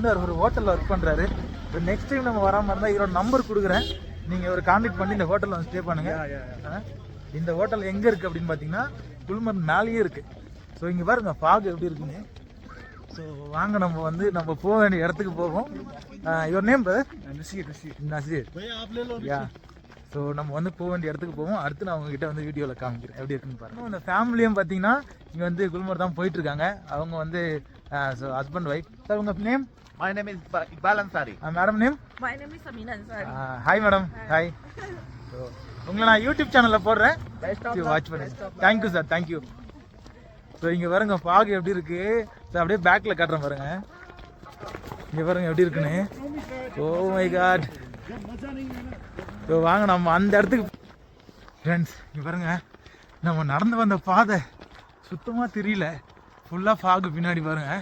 வந்து அவர் ஒரு ஹோட்டலில் ஒர்க் பண்ணுறாரு இப்போ நெக்ஸ்ட் டைம் நம்ம வராமல் இருந்தால் இவரோட நம்பர் கொடுக்குறேன். நீங்கள் ஒரு கான்டாக்ட் பண்ணி இந்த ஹோட்டலில் வந்து ஸ்டே பண்ணுங்கள் இந்த ஹோட்டல் எங்கே இருக்குது அப்படின்னு பார்த்தீங்கன்னா குல்மர்க் மேலேயே இருக்குது ஸோ இங்கே பாருங்க ஃபாக் எப்படி இருக்குன்னு. ஸோ வாங்க நம்ம வந்து நம்ம போக வேண்டிய இடத்துக்கு போவோம். Your name Nasir Nasir. Yeah so நம்ம வந்து போக வேண்டிய இடத்துக்கு போவோம். அடுத்து நான் உங்ககிட்ட வந்து வீடியோவில் காமிக்கிறேன். எப்படி இருக்குன்னு பாருங்க. இந்த ஃபேமிலியும் பார்த்தீங்கன்னா இங்கே வந்து குல்மர் தான் போயிட்டு இருக்காங்க. அவங்க வந்து ஸோ ஹஸ்பண்ட் ஒய்ஃப் சார் உங்கள் name My name is Ba- Iqbal Ansari. Madam name My name is Amina Ansari. Hi madam hi so உங்களை நான் யூடியூப் சேனலில் போடுறேன். Best of luck. வாட்ச் பண்ணுங்க thank you sir thank you so இங்கே பாருங்க fog எப்படி இருக்கு? ஸோ அப்படியே பேக்கில் காட்டுறேன் பாருங்க. இங்கே பாருங்க எப்படி இருக்குன்னு. ஓ மை காட் ஸோ வாங்க நம்ம அந்த இடத்துக்கு ஃப்ரெண்ட்ஸ் இங்கே பாருங்க. நம்ம நடந்து வந்த பாதை சுத்தமாக தெரியல. ஃபுல்லாக ஃபாகு பின்னாடி பாருங்க.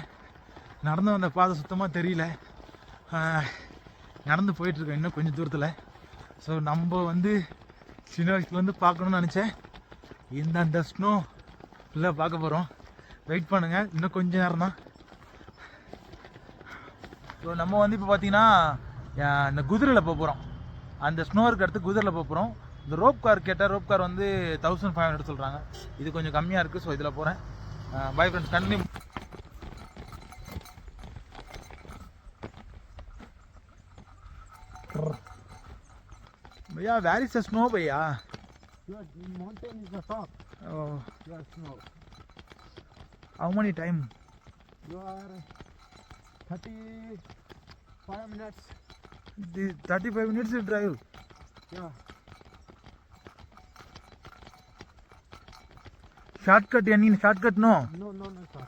நடந்து வந்த பாதை சுத்தமாக தெரியல. நடந்து போயிட்டுருக்கேன் இன்னும் கொஞ்சம் தூரத்தில். ஸோ நம்ம வந்து சின்ன வயசுலேருந்து பார்க்கணும்னு நினச்சேன். இந்த அந்த ஸ்னோ ஃபுல்லாக பார்க்க போகிறோம் வெயிட் பண்ணுங்கள் இன்னும் கொஞ்ச நேரம் தான். ஸோ நம்ம வந்து இப்போ பார்த்தீங்கன்னா இந்த குதிரையில் போக போகிறோம் அந்த ஸ்னோ இருக்க இடத்துக்கு குதிரையில் போக போகிறோம் இந்த ரோப் கார் கேட்டால் ரோப் கார் வந்து தௌசண்ட் ஃபைவ் ஹண்ட்ரட் சொல்கிறாங்க இது கொஞ்சம் கம்மியாக இருக்குது ஸோ இதில் போகிறேன் बाय फ्रेंड्स कंटिन्यू भैया वेरी से स्नो भैया? How many time you are minutes this 35 minutes drive shortcut ಏನಿನ್ ಶಾರ್ಟ್ಕಟ್ನು No, no, no, sir.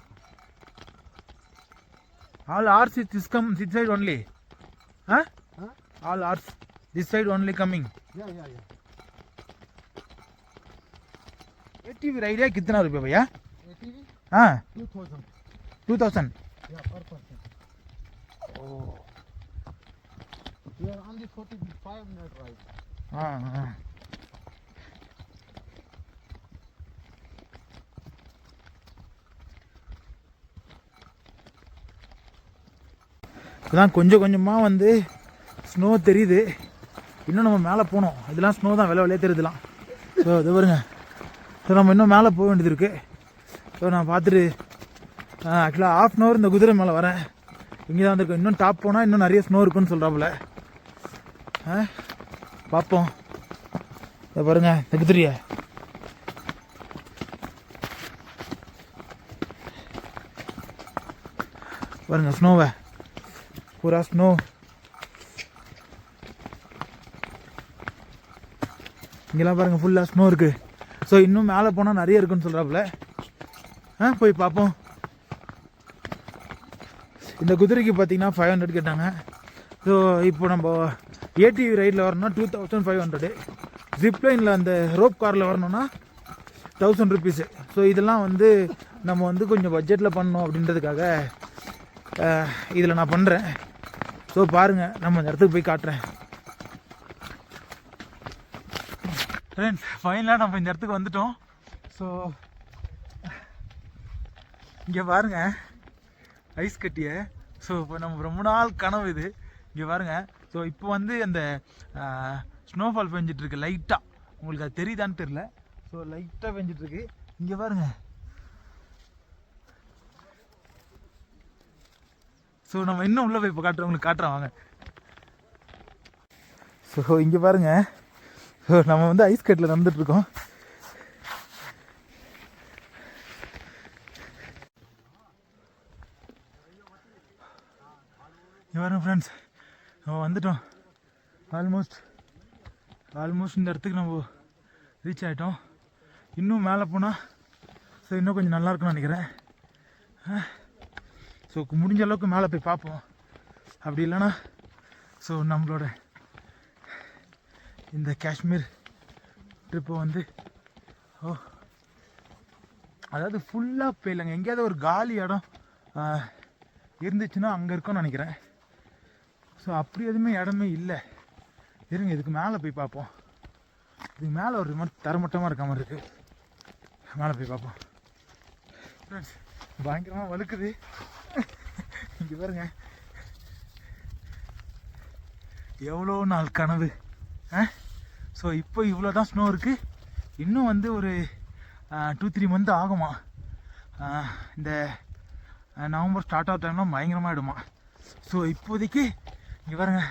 All horse is this come this side only ಹಾಂ Huh? All horse this side only coming Yeah, yeah, yeah. एटी idea कितना रुपये भैया ATV, हाँ 2000. Two thousand Yeah, per person. We are only 45 minute ride. हाँ हाँ இப்போதான் கொஞ்சம் கொஞ்சமாக வந்து ஸ்னோ தெரியுது. இன்னும் நம்ம மேலே போகணும் இதெல்லாம் ஸ்னோ தான். விலை விலையே தெரியுதுலாம். ஸோ இது வருங்க ஸோ நம்ம இன்னும் மேலே போக வேண்டியது இருக்குது ஸோ நான் பார்த்துட்டு ஆக்சுவலாக ஆஃப் அன் ஹவர் இந்த குதிரை மேலே வரேன். இங்கே தான் வந்திருக்கோம் இன்னும் டாப் போனால் இன்னும் நிறைய ஸ்னோ இருக்குன்னு சொல்கிறாப்புல ஆ பார்ப்போம். இதை பாருங்க இந்த குதிரையை. பாருங்கள் ஸ்னோவை பூரா ஸ்னோ இங்கெல்லாம் பாருங்க ஃபுல்லாக ஸ்னோ இருக்கு. ஸோ இன்னும் மேலே போனால் நிறைய இருக்குன்னு சொல்கிறாப்புல ஆ போய் பார்ப்போம். இந்த குதிரைக்கு பார்த்தீங்கன்னா ஃபைவ் ஹண்ட்ரட் கேட்டாங்க. ஸோ இப்போ நம்ம ஏடிவி ரைடில் வரணும்னா டூ தௌசண்ட் ஃபைவ் ஹண்ட்ரடு ஜிப்லைனில் அந்த ரோப் காரில் வரணும்னா தௌசண்ட் ருபீஸு ஸோ இதெல்லாம் வந்து நம்ம வந்து கொஞ்சம் பட்ஜெட்டில் பண்ணணும் அப்படின்றதுக்காக இதில் நான் பண்ணுறேன் ஸோ பாருங்கள் நம்ம இந்த இடத்துக்கு போய் காட்டுறேன். ஃப்ரெண்ட்ஸ் ஃபைனலாக நம்ம இந்த இடத்துக்கு வந்துட்டோம். ஸோ இங்கே பாருங்க ஐஸ் கட்டிய. ஸோ இப்போ நம்ம ரொம்ப நாள் கனவு இது. இங்கே பாருங்க. ஸோ இப்போ வந்து அந்த ஸ்னோஃபால் பெஞ்சிட்ருக்கு லைட்டாக உங்களுக்கு அது தெரியுதான்னு தெரில ஸோ லைட்டாக பெஞ்சிட்ருக்கு இங்கே பாருங்கள் ஸோ நம்ம இன்னும் உள்ளே போய் இப்போ காட்டுறோம். உங்களுக்கு காட்டுறோம். வாங்க. ஸோ இங்கே பாருங்கள் ஸோ நம்ம வந்து ஐஸ் கட்டில் நடந்துட்டுருக்கோம். பாருங்க ஃப்ரெண்ட்ஸ் நம்ம வந்துட்டோம். ஆல்மோஸ்ட் ஆல்மோஸ்ட் இந்த இடத்துக்கு நம்ம ரீச் ஆகிட்டோம் இன்னும் மேலே போனால் ஸோ இன்னும் கொஞ்சம் நல்லாயிருக்குன்னு நினைக்கிறேன். ஸோ முடிஞ்ச அளவுக்கு மேலே போய் பார்ப்போம். அப்படி இல்லைன்னா ஸோ நம்மளோட இந்த காஷ்மீர் ட்ரிப்பை வந்து ஓ அதாவது ஃபுல்லாக போயிடலங்க எங்கேயாவது ஒரு காலி இடம் இருந்துச்சுன்னா அங்கே இருக்கோன்னு நினைக்கிறேன். ஸோ அப்படி எதுவுமே இடமே இல்லை. இருங்க இதுக்கு மேலே போய் பார்ப்போம். இதுக்கு மேலே ஒரு மாதிரி தரமட்டமாக இருக்க மாதிரி இருக்குது மேலே போய் பார்ப்போம். ஃப்ரெண்ட்ஸ் பயங்கரமாக வலுக்குது இங்க பாருங்க. எவ்வளோ நாள் கனவு ஸோ இப்போ இவ்வளோ தான் ஸ்னோ இருக்குது இன்னும் வந்து ஒரு டூ த்ரீ மந்த் ஆகுமா? இந்த நவம்பர் ஸ்டார்ட் ஆகிற டைம்லாம் பயங்கரமாக ஆகிடுமா ஸோ இப்போதைக்கு இங்கே பாருங்க.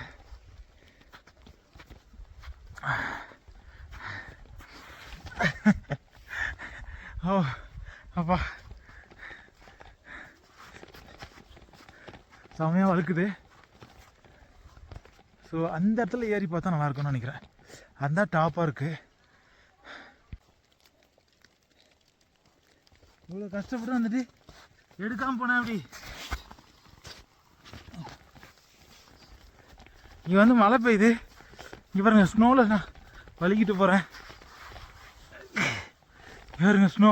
ஓ அப்பா. செமையாக வழுக்குது ஸோ அந்த இடத்துல ஏறி பார்த்தா நல்லா இருக்கும்னு நினைக்கிறேன். அந்த டாப்பாக இருக்குது இவ்வளோ கஷ்டப்பட்டு வந்துட்டு எடுக்காமல் போனேன் அப்படி இங்கே வந்து மழை பெய்யுது. இங்கே பாருங்க ஸ்னோவில் நான் வலிக்கிட்டு போகிறேன் பாருங்க ஸ்னோ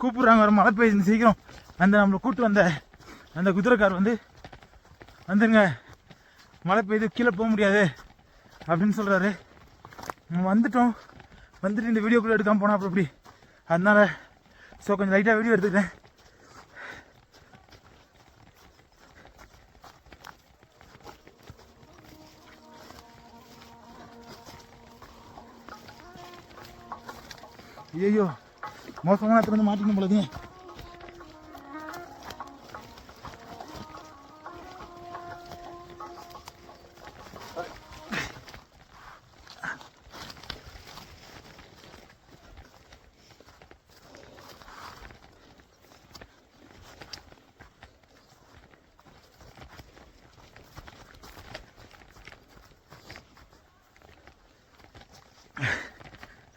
கூப்பிட்றாங்க வர மழை பெய்யுது சீக்கிரம். அந்த நம்மளை கூப்பிட்டு வந்த அந்த குதிரைக்கார் வந்து வந்துருங்க. மழை பெய்யுது கீழே போக முடியாது. அப்படின்னு சொல்கிறாரு வந்துட்டோம். வந்துட்டு இந்த வீடியோக்குள்ளே எடுக்காமல் போனால் அப்புறம் எப்படி? அதனால ஸோ கொஞ்சம் லைட்டாக வீடியோ எடுத்துக்கிட்டேன். ஐயோ மோசமான இடத்துல வந்து மாட்டிக்கணும் போலதே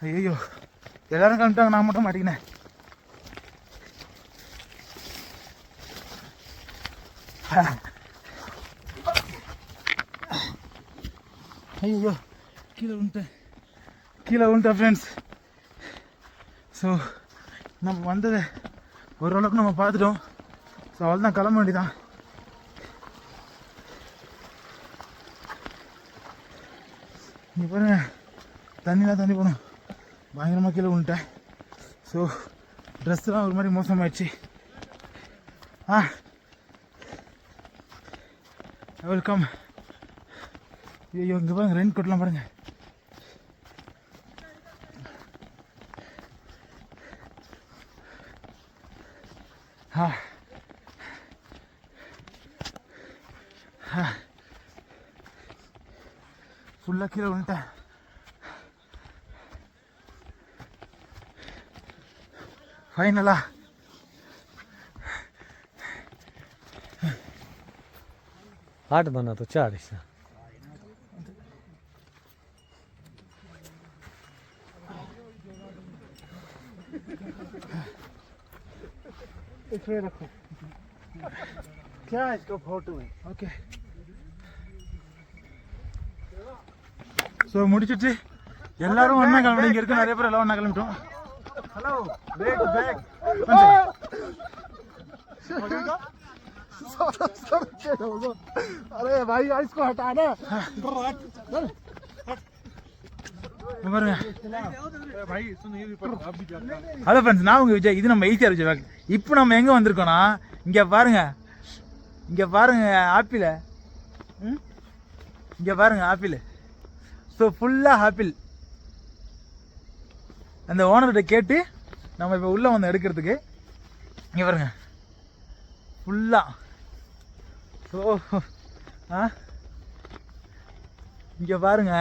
ஐயோ எல்லாரும் கிளம்பிட்டாங்க நான் மட்டும் மாட்டிக்கினேன். ஐயோ கீழே விழுந்துட்டேன். கீழே விழுந்துட்டேன் ஃப்ரெண்ட்ஸ் ஸோ நம்ம வந்ததை ஓரளவுக்கு நம்ம பார்த்துட்டோம். ஸோ அவள் தான் கிளம்ப வேண்டியதான் இங்கே பாருங்க தண்ணிலாம் தண்ணி போகணும். பயங்கரமாக கீழே விழுந்துட்டேன். ஸோ ட்ரெஸ்லாம் ஒரு மாதிரி மோசமாகிடுச்சு ஆ. வெல்கம் ஐயோ இங்கே பாருங்க ரெயின் கோட்லாம் பாருங்க. ஆ. ஃபுல்லாக கீழே விழுந்துட்டேன். ஃபைனலா आठ बना तो चार हिस्सा इसमें रखो क्या है इसका फोटो है ஓகே ஸோ முடிச்சிட்டு எல்லாரும் ஒன்றா கிளம்பி இங்கே இருக்க நிறைய பேர் எல்லாம் ஒன்றா கிளம்பிட்டோம் हेलो बैग बैग अरे भाई इसको हटाना இங்க பாருங்க भाई सुन ये भी पढ़ो आप भी जाना ஹலோ ஃப்ரெண்ட்ஸ் நான் உங்க விஜய் இது நம்ம ஈஸியாக விஜய் வேக் இப்போ நம்ம எங்கே வந்திருக்கோம்னா இங்கே பாருங்க இங்கே பாருங்க ஆப்பிள் ம் இங்கே பாருங்க ஆப்பிள் ஸோ ஃபுல்லாக ஆப்பிள் அந்த ஓனர்கிட்ட கேட்டு நம்ம இப்போ உள்ளே வந்து எடுக்கிறதுக்கு இங்கே பாருங்க. ஃபுல்லாக ஸோ ஆ? இங்கே பாருங்க.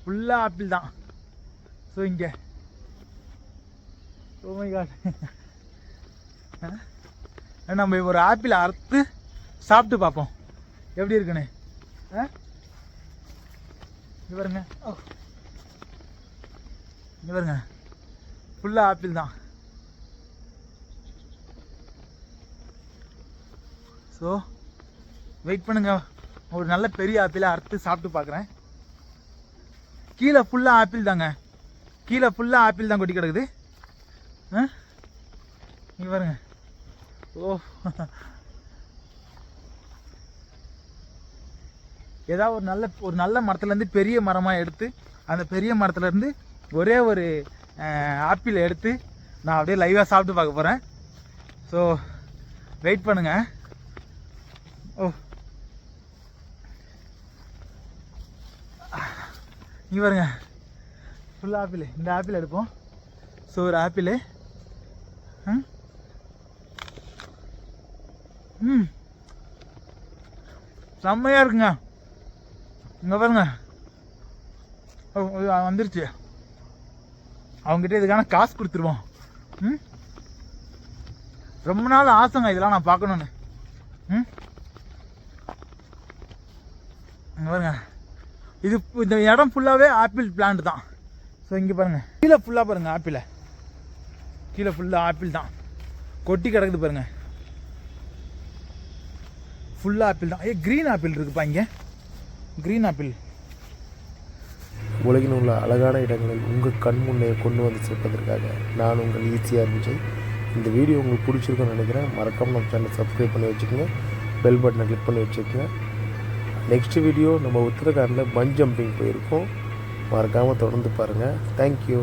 ஃபுல்லாக ஆப்பிள் தான். ஸோ இங்கே. ஓ மை காட் நம்ம ஒரு ஆப்பிள் அறுத்து சாப்பிட்டு பார்ப்போம். எப்படி இருக்குன்னு? ஆ? இங்கே பாருங்க. இங்க பாருங்க. ஃபுல்லாக ஆப்பிள் தான். ஸோ வெயிட் பண்ணுங்க. ஒரு நல்ல பெரிய ஆப்பிளை அறுத்து சாப்பிட்டு பார்க்குறேன். கீழே ஃபுல்லாக ஆப்பிள் தாங்க. கீழே ஃபுல்லாக ஆப்பிள் தான் கொட்டி கிடக்குது. ஆ? இங்கே பாருங்க. ஓ. ஏதாவது ஒரு நல்ல ஒரு நல்ல மரத்துலேருந்து பெரிய மரமாக எடுத்து அந்த பெரிய மரத்துலேருந்து ஒரே ஒரு ஆப்பிள் எடுத்து நான் அப்படியே லைவாக சாப்பிட்டு பார்க்க போகிறேன் ஸோ வெயிட் பண்ணுங்கள் ஓ. இங்கே பாருங்க. Full apple. இந்த ஆப்பிள் எடுப்போம். ஸோ ஒரு ஆப்பிள். ம். செம்மையாக இருக்குங்க. இங்கே பாருங்க. வந்துருச்சு. அவங்ககிட்ட இதுக்கான காசு கொடுத்துருவோம். ம்? ரொம்ப நாள் ஆசைங்க இதெல்லாம் நான் பார்க்கணுன்னு ம்? இங்கே பாருங்க. இது இந்த இடம் ஃபுல்லாகவே ஆப்பிள் பிளான்ட் தான். ஸோ இங்கே பாருங்கள் கீழே ஃபுல்லாக பாருங்கள் ஆப்பிளை. கீழே ஃபுல்லாக ஆப்பிள் தான். கொட்டி கிடக்குது பாருங்கள் ஃபுல்லாக ஆப்பிள் தான். ஏ க்ரீன் ஆப்பிள் இருக்குப்பா இங்கே. க்ரீன் ஆப்பிள் உலகில் உள்ள அழகான இடங்களில் உங்கள் கண் முன்னே கொண்டு வந்து சேர்ப்பதற்காக நான் உங்கள் ஈஸியாக விஜய் இந்த வீடியோ உங்களுக்கு பிடிச்சிருக்குன்னு நினைக்கிறேன். மறக்காமல் நம்ம சேனலை சப்ஸ்கிரைப் பண்ணி வச்சுக்கோங்க. பெல் பட்டனை கிளிக் பண்ணி வச்சுக்கோங்க. நெக்ஸ்ட் வீடியோ நம்ம உத்தரகாண்டில் பஞ்ச் ஜம்பிங் போயிருக்கோம். மறக்காமல் தொடர்ந்து பாருங்கள் தேங்க்யூ